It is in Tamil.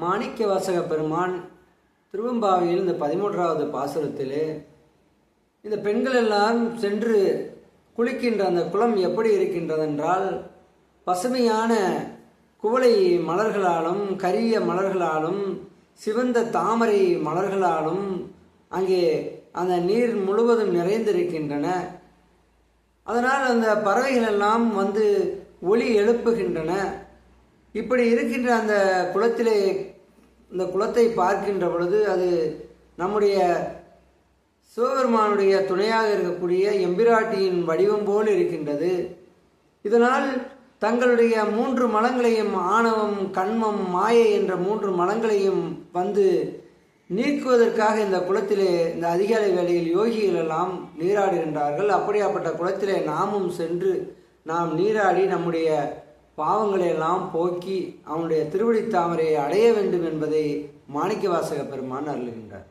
மாணிக்க வாசக பெருமான் திருவம்பாவையில் இந்த பதிமூன்றாவது பாசுரத்திலே இந்த பெண்கள் எல்லாம் சென்று குளிக்கின்ற அந்த குளம் எப்படி இருக்கின்றதென்றால் பசுமையான குவளை மலர்களாலும் கரிய மலர்களாலும் சிவந்த தாமரை மலர்களாலும் அங்கே அந்த நீர் முழுவதும் நிறைந்திருக்கின்றன. அதனால் அந்த பறவைகள் எல்லாம் வந்து ஒளி எழுப்புகின்றன. இப்படி இருக்கின்ற அந்த குளத்திலே இந்த குளத்தை பார்க்கின்ற பொழுது அது நம்முடைய சிவபெருமானுடைய துணையாக இருக்கக்கூடிய எம்பிராட்டியின் வடிவம் போல் இருக்கின்றது. இதனால் தங்களுடைய மூன்று மலங்களையும் ஆணவம் கண்மம் மாயை என்ற மூன்று மலங்களையும் வந்து நீக்குவதற்காக இந்த குளத்திலே இந்த அதிகாலை வேளையில் யோகிகள் எல்லாம் நீராடுகின்றார்கள். அப்படியாப்பட்ட குளத்திலே நாமும் சென்று நாம் நீராடி நம்முடைய பாவங்களை எல்லாம் போக்கி அவனுடைய திருவடி தாமரையை அடைய வேண்டும் என்பதை மாணிக்கவாசக பெருமான் அருளுகின்றார்.